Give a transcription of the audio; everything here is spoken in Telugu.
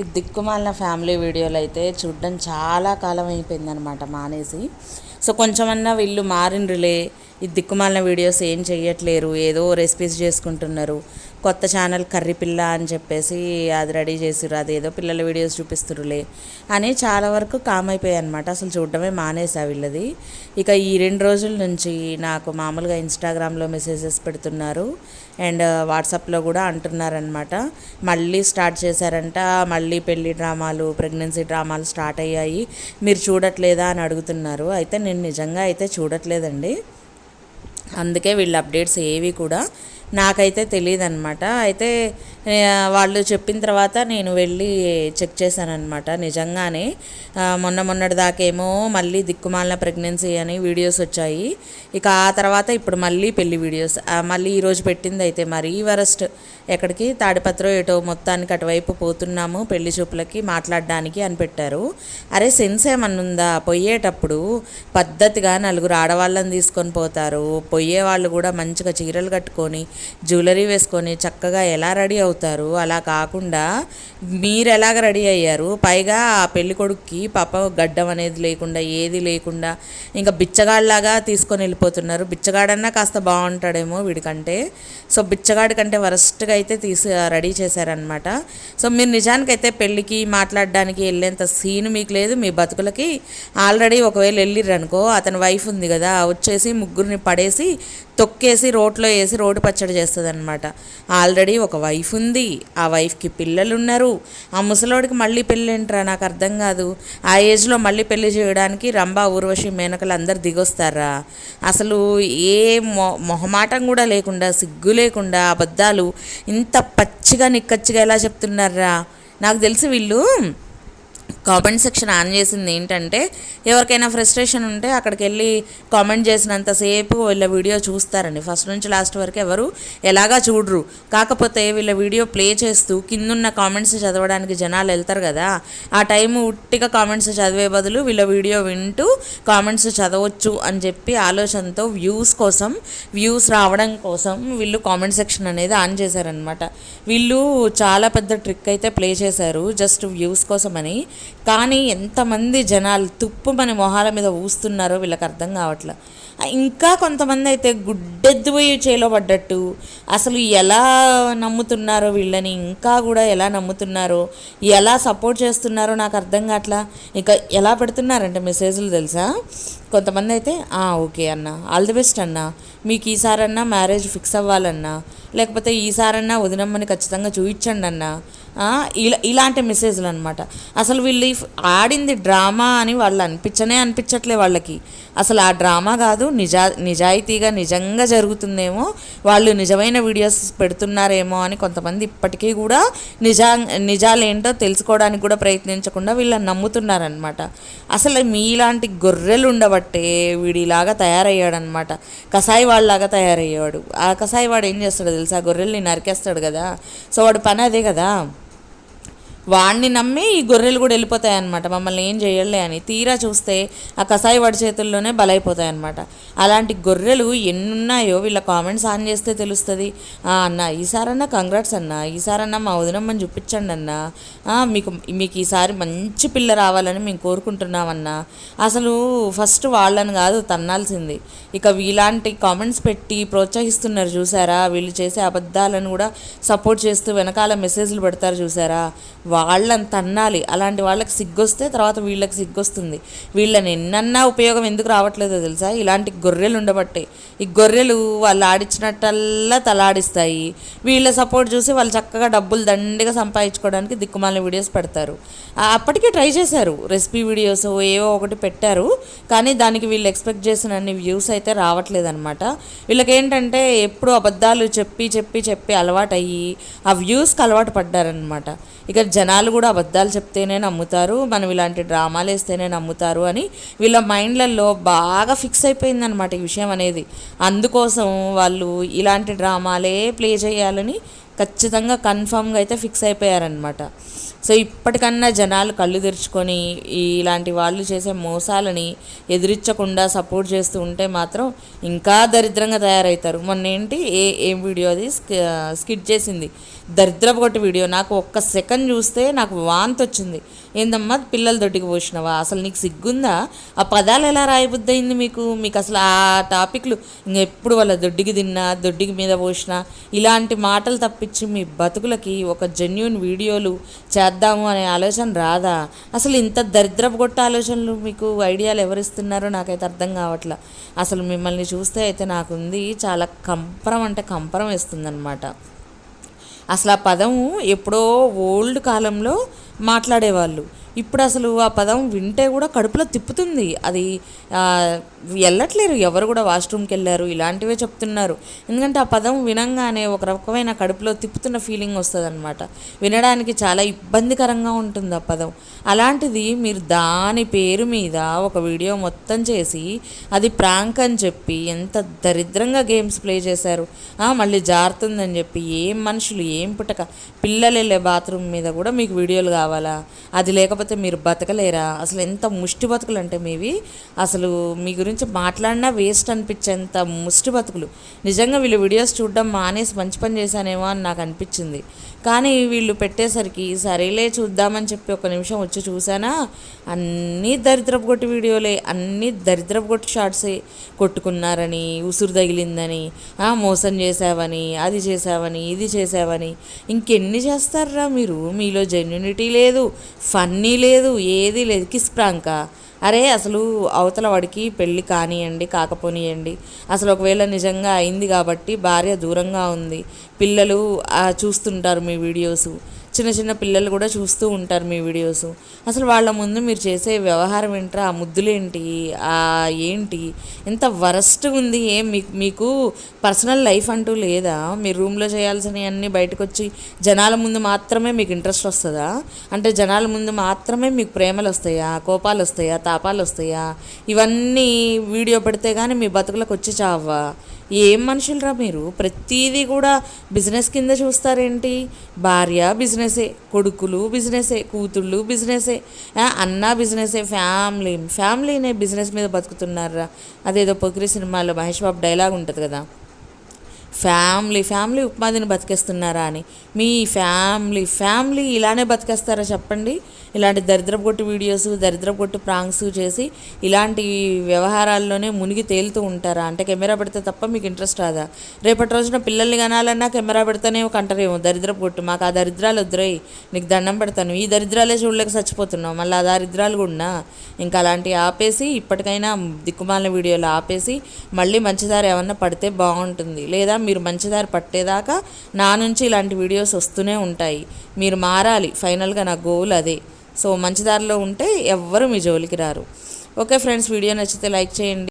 ఈ దిక్కుమాలిన ఫ్యామిలీ వీడియోలు అయితే చూడడం చాలా కాలం అయిపోయిందనమాట మానేసి. సో కొంచెమన్నా వీళ్ళు మారినరులే ఈ దిక్కుమాలిన వీడియోస్ ఏం చేయట్లేరు ఏదో రెసిపీస్ చేసుకుంటున్నారు. కొత్త ఛానల్ కర్రీ పిల్ల అని చెప్పేసి అది రెడీ చేసిర్రు అది ఏదో పిల్లల వీడియోస్ చూపిస్తురులే అని చాలా వరకు కామ్ అయిపోయాయి అనమాట అసలు చూడడమే మానేసా వీళ్ళది. ఇక ఈ రెండు రోజుల నుంచి నాకు మామూలుగా ఇన్స్టాగ్రామ్లో మెసేజెస్ పెడుతున్నారు అండ్ వాట్సాప్లో కూడా అంటున్నారనమాట మళ్ళీ స్టార్ట్ చేశారంట మళ్ళీ పెళ్ళి డ్రామాలు ప్రెగ్నెన్సీ డ్రామాలు స్టార్ట్ అయ్యాయి. మీరు చూడట్లేదా అని అడుగుతున్నారు. అయితే నేను నిజంగా అయితే చూడట్లేదండి. అందుకే వీళ్ళ అప్డేట్స్ ఏవి కూడా నాకైతే తెలియదు అనమాట అయితే వాళ్ళు చెప్పిన తర్వాత నేను వెళ్ళి చెక్ చేశాను అనమాట నిజంగానే మొన్న మొన్నటి దాకేమో మళ్ళీ దిక్కుమాలిన ప్రెగ్నెన్సీ అని వీడియోస్ వచ్చాయి. ఇక ఆ తర్వాత ఇప్పుడు మళ్ళీ పెళ్ళి వీడియోస్ మళ్ళీ ఈరోజు పెట్టింది అయితే మరీ వరస్ట్. ఎక్కడికి? తాడిపత్రం ఏటో మొత్తానికి అటువైపు పోతున్నాము పెళ్ళి చూపులకి మాట్లాడడానికి అని పెట్టారు. అరే సెన్స్ ఏమన్నా ఉందా? పోయేటప్పుడు పద్ధతిగా నలుగురు ఆడవాళ్ళని తీసుకొని పోతారు. పోయే వాళ్ళు కూడా మంచిగా చీరలు కట్టుకొని జ్యువెలరీ వేసుకొని చక్కగా ఎలా రెడీ అవుతారు? అలా కాకుండా మీరు ఎలాగ రెడీ అయ్యారు? పైగా ఆ పెళ్ళి కొడుక్కి పాప గడ్డం అనేది లేకుండా ఏది లేకుండా ఇంకా బిచ్చగాడిలాగా తీసుకొని వెళ్ళిపోతున్నారు. బిచ్చగాడన్నా కాస్త బాగుంటాడేమో వీడికంటే. సో బిచ్చగాడి కంటే వరస్ట్గా అయితే తీసి రెడీ చేశారనమాట సో మీరు నిజానికైతే పెళ్ళికి మాట్లాడడానికి వెళ్ళేంత సీన్ మీకు లేదు మీ బతుకులకి ఆల్రెడీ ఒకవేళ వెళ్ళిర్రనుకో అతని వైఫ్ ఉంది కదా వచ్చేసి ముగ్గురిని పడేసి తొక్కేసి రోడ్లో వేసి రోడ్డు పచ్చడి చేస్తుంది అనమాట ఆల్రెడీ ఒక వైఫ్ ఉంది. ఉంది. ఆ వైఫ్కి పిల్లలు ఉన్నారు ఆ ముసలోడికి మళ్ళీ పెళ్ళింట్రా? నాకు అర్థం కాదు. ఆ ఏజ్లో మళ్ళీ పెళ్ళి చేయడానికి రంభా ఊర్వశి మేనకలు అందరు దిగొస్తారా? అసలు ఏ మొ మొహమాటం కూడా లేకుండా సిగ్గు లేకుండా అబద్ధాలు ఇంత పచ్చిగా నిక్కచ్చిగా ఎలా చెప్తున్నారా? నాకు తెలిసి వీళ్ళు. కామెంట్ సెక్షన్ ఆన్ చేసింది ఏంటంటే ఎవరికైనా ఫ్రస్ట్రేషన్ ఉంటే అక్కడికి వెళ్ళి కామెంట్ చేసినంతసేపు వీళ్ళ వీడియో చూస్తారండి. ఫస్ట్ నుంచి లాస్ట్ వరకు ఎవరు ఎలాగా చూడరు. కాకపోతే వీళ్ళ వీడియో ప్లే చేస్తూ కిందున్న కామెంట్స్ చదవడానికి జనాలు వెళ్తారు కదా ఆ టైం ఉట్టిగా కామెంట్స్ చదివే బదులు వీళ్ళ వీడియో వింటూ కామెంట్స్ చదవచ్చు అని చెప్పి ఆలోచనతో వ్యూస్ కోసం వ్యూస్ రావడం కోసం వీళ్ళు కామెంట్ సెక్షన్ అనేది ఆన్ చేశారనమాట వీళ్ళు చాలా పెద్ద ట్రిక్ అయితే ప్లే చేశారు జస్ట్ వ్యూస్ కోసమని. కానీ ఎంతమంది జనాలు తుప్పు మన మొహాల మీద ఊస్తున్నారో వీళ్ళకి అర్థం కావట్లే. ఇంకా కొంతమంది అయితే గుడ్డెద్దుపోయి చేలో పడ్డట్టు. అసలు ఎలా నమ్ముతున్నారో వీళ్ళని ఇంకా కూడా ఎలా నమ్ముతున్నారో ఎలా సపోర్ట్ చేస్తున్నారో నాకు అర్థం కావట్లా. ఇంకా ఎలా పెడుతున్నారంటే మెసేజ్లు తెలుసా? కొంతమంది అయితే ఓకే అన్న ఆల్ ది బెస్ట్ అన్న మీకు ఈసారన్నా మ్యారేజ్ ఫిక్స్ అవ్వాలన్నా లేకపోతే ఈసారన్నా వదినమ్మని ఖచ్చితంగా చూయించండి అన్నా ఇలా ఇలాంటి మెసేజ్లు అనమాట అసలు వీళ్ళు ఆడింది డ్రామా అని వాళ్ళు అనిపించనే అనిపించట్లే వాళ్ళకి. అసలు ఆ డ్రామా కాదు నిజా నిజాయితీగా నిజంగా జరుగుతుందేమో వాళ్ళు నిజమైన వీడియోస్ పెడుతున్నారేమో అని కొంతమంది ఇప్పటికీ కూడా నిజా నిజాలేంటో తెలుసుకోవడానికి కూడా ప్రయత్నించకుండా వీళ్ళని నమ్ముతున్నారనమాట అసలు మీలాంటి గొర్రెలు ఉండబట్టే వీడిలాగా తయారయ్యాడనమాట కసాయి వాళ్ళలాగా తయారయ్యాడు. ఆ కసాయి వాడు ఏం చేస్తాడో తెలుసా? గొర్రెల్ని నరికేస్తాడు కదా. సో వాడు పని అదే కదా. వాడిని నమ్మి ఈ గొర్రెలు కూడా వెళ్ళిపోతాయి అనమాట మమ్మల్ని ఏం చేయలే అని. తీరా చూస్తే ఆ కసాయి వాడి చేతుల్లోనే బలైపోతాయి అనమాట అలాంటి గొర్రెలు ఎన్నున్నాయో వీళ్ళ కామెంట్స్ ఆన్ చేస్తే తెలుస్తుంది. అన్న ఈసారన్నా కంగ్రాట్స్ అన్న. ఈసారన్నా మా వదినమ్మని చూపించండి అన్న. మీకు మీకు ఈసారి మంచి పిల్ల రావాలని మేము కోరుకుంటున్నామన్నా. అసలు ఫస్ట్ వాళ్ళని కాదు తన్నాల్సింది. ఇక వీలాంటి కామెంట్స్ పెట్టి ప్రోత్సహిస్తున్నారు చూసారా? వీళ్ళు చేసే అబద్ధాలను కూడా సపోర్ట్ చేస్తూ వెనకాల మెసేజ్లు పెడతారు చూసారా? వాళ్ళని తన్నాలి. అలాంటి వాళ్ళకి సిగ్గొస్తే తర్వాత వీళ్ళకి సిగ్గొస్తుంది. వీళ్ళని ఎన్నన్నా ఉపయోగం ఎందుకు రావట్లేదో తెలుసా? ఇలాంటి గొర్రెలు ఉండబట్టే. ఈ గొర్రెలు వాళ్ళు ఆడించినట్టల్లా తలాడిస్తాయి. వీళ్ళ సపోర్ట్ చూసి వాళ్ళు చక్కగా డబ్బులు దండిగా సంపాదించుకోవడానికి దిక్కుమాలిన వీడియోస్ పెడతారు. అప్పటికే ట్రై చేశారు. రెసిపీ వీడియోస్ ఏవో ఒకటి పెట్టారు. కానీ దానికి వీళ్ళు ఎక్స్పెక్ట్ చేసిన అన్ని వ్యూస్ అయితే రావట్లేదు అనమాట వీళ్ళకి ఏంటంటే ఎప్పుడు అబద్ధాలు చెప్పి చెప్పి చెప్పి అలవాటయ్యి ఆ వ్యూస్కి అలవాటు పడ్డారనమాట ఇక జన జనాలు కూడా అబద్ధాలు చెప్తేనే నమ్ముతారు మనం ఇలాంటి డ్రామాలు వేస్తేనే నమ్ముతారు అని వీళ్ళ మైండ్లలో బాగా ఫిక్స్ అయిపోయిందనమాట ఈ విషయం అనేది. అందుకోసం వాళ్ళు ఇలాంటి డ్రామాలే ప్లే చేయాలని ఖచ్చితంగా కన్ఫామ్గా అయితే ఫిక్స్ అయిపోయారనమాట సో ఇప్పటికన్నా జనాలు కళ్ళు తెరుచుకొని ఇలాంటి వాళ్ళు చేసే మోసాలని ఎదిరించకుండా సపోర్ట్ చేస్తూ ఉంటే మాత్రం ఇంకా దరిద్రంగా తయారవుతారు మొన్న ఏంటి ఏ ఏం వీడియో అది స్కిట్ చేసింది. దరిద్రపు కొట్టి వీడియో. నాకు ఒక్క సెకండ్ చూస్తే నాకు వాంతి వచ్చింది. ఏందమ్మా పిల్లల దొడ్డికి పోసినావా? అసలు నీకు సిగ్గుందా? ఆ పదాలు ఎలా రాయబుద్ధయింది మీకు? మీకు అసలు ఆ టాపిక్లు ఇంకెప్పుడు వాళ్ళ దొడ్డికి తిన్నా దొడ్డికి మీద పోసినా ఇలాంటి మాటలు తప్పి చూపించి మీ బతుకులకి ఒక జెన్యున్ వీడియోలు చేద్దాము అనే ఆలోచన రాదా? అసలు ఇంత దరిద్రపు కొట్ట ఆలోచనలు మీకు ఐడియాలు ఎవరిస్తున్నారో నాకైతే అర్థం కావట్లా. అసలు మిమ్మల్ని చూస్తే అయితే నాకుంది చాలా కంపరం అంటే కంపరం వేస్తుందన్నమాట. అసలు ఆ పదము ఎప్పుడో ఓల్డ్ కాలంలో మాట్లాడేవాళ్ళు. ఇప్పుడు అసలు ఆ పదం వింటే కూడా కడుపులో తిప్పుతుంది. అది వెళ్ళట్లేరు. ఎవరు కూడా వాష్రూమ్కి వెళ్ళారు ఇలాంటివే చెప్తున్నారు. ఎందుకంటే ఆ పదం వినంగానే ఒక రకమైన కడుపులో తిప్పుతున్న ఫీలింగ్ వస్తుంది అనమాట వినడానికి చాలా ఇబ్బందికరంగా ఉంటుంది ఆ పదం. అలాంటిది మీరు దాని పేరు మీద ఒక వీడియో మొత్తం చేసి అది ప్రాంక్ అని చెప్పి ఎంత దరిద్రంగా గేమ్స్ ప్లే చేశారు. మళ్ళీ జారుతుందని చెప్పి ఏం మనుషులు ఏం పుట్టక పిల్లలు వెళ్ళే బాత్రూమ్ మీద కూడా మీకు వీడియోలు కావాలా? అది లేకపోతే మీరు బతకలేరా? అసలు ఎంత ముష్టి బతుకులు అంటే మీవి? అసలు మీ గురించి మాట్లాడినా వేస్ట్ అనిపించేంత ముష్టి బతుకులు. నిజంగా వీళ్ళు వీడియోస్ చూడడం మానేసి మంచి పని చేశానేమో అని నాకు అనిపించింది. కానీ వీళ్ళు పెట్టేసరికి సరేలే చూద్దామని చెప్పి ఒక నిమిషం వచ్చి చూసానా అన్నీ దరిద్రపు కొట్టి వీడియోలే అన్నీ దరిద్రపు కొట్టి షార్ట్సే కొట్టుకున్నారని ఉసురు తగిలిందని మోసం చేసావని అది చేసావని ఇది చేసావని ఇంకెన్ని చేస్తారా మీరు? మీలో జెన్యునిటీ లేదు. ఫన్నీ లేదు ఏది లేదు. కిస్ ప్రాంకా. అరే అసలు అవతల వాడికి పెళ్ళి కానియండి కాకపోనియండి అసలు ఒకవేళ నిజంగా అయింది కాబట్టి భార్య దూరంగా ఉంది. పిల్లలు చూస్తుంటారు మీ వీడియోస్. చిన్న చిన్న పిల్లలు కూడా చూస్తూ ఉంటారు మీ వీడియోస్. అసలు వాళ్ళ ముందు మీరు చేసే వ్యవహారం ఏంట్రా? ఆ ముద్దులేంటి? ఆ ఏంటి? ఎంత వరస్ట్ ఉంది ఏం? మీకు మీకు పర్సనల్ లైఫ్ అంటూ లేదా? మీ రూమ్లో చేయాల్సినవన్నీ బయటకు వచ్చి జనాల ముందు మాత్రమే మీకు ఇంట్రెస్ట్ వస్తుందా? అంటే జనాల ముందు మాత్రమే మీకు ప్రేమలు వస్తాయా? కోపాలు వస్తాయా? తాపాలు వస్తాయా? ఇవన్నీ వీడియో పెడితే కానీ మీ బతుకులకు వచ్చి చావా ఏం మనుషులరా మీరు? ప్రతిదీ కూడా బిజినెస్ కింద చూస్తారేంటి? భార్య బిజినెసే కొడుకులు బిజినెసే కూతుళ్ళు బిజినెసే. అన్న బిజినెసే ఫ్యామిలీ ఫ్యామిలీనే బిజినెస్ మీద బతుకుతున్నారా? అదేదో పొకిరి సినిమాలో మహేష్ బాబు డైలాగ్ ఉంటుంది కదా. ఫ్యామిలీ ఫ్యామిలీ ఉపాధిని బతికేస్తున్నారా అని. మీ ఫ్యామిలీ ఫ్యామిలీ ఇలానే బతికేస్తారా చెప్పండి? ఇలాంటి దరిద్రపు కొట్టు వీడియోస్ దరిద్రపు కొట్టు ప్రాంక్స్ చేసి ఇలాంటి వ్యవహారాల్లోనే మునిగి తేలుతూ ఉంటారా? అంటే కెమెరా పెడితే తప్ప మీకు ఇంట్రెస్ట్ రాదా? రేపటి రోజున పిల్లల్ని కనాలన్నా కెమెరా పెడితేనే కంటరేమో అంటారేమో దరిద్రపు కొట్టు. మాకు ఆ దరిద్రాలు వద్దురై నీకు దండం పెడతాను. ఈ దరిద్రాలే చూడలేక చచ్చిపోతున్నావు. మళ్ళీ ఆ దరిద్రాలు కూడా ఇంకా అలాంటివి ఆపేసి ఇప్పటికైనా దిక్కుమాలిన వీడియోలు ఆపేసి మళ్ళీ మంచిదారి ఏమన్నా పడితే బాగుంటుంది. లేదా మీరు మంచిదారి పట్టేదాకా నా నుంచి ఇలాంటి వీడియోస్ వస్తూనే ఉంటాయి. మీరు మారాలి. ఫైనల్గా నా గోల్ అదే. సో మంచిదారిలో ఉంటే ఎవ్వరు మీ జోలికి రారు. ఓకే ఫ్రెండ్స్ వీడియో నచ్చితే లైక్ చేయండి.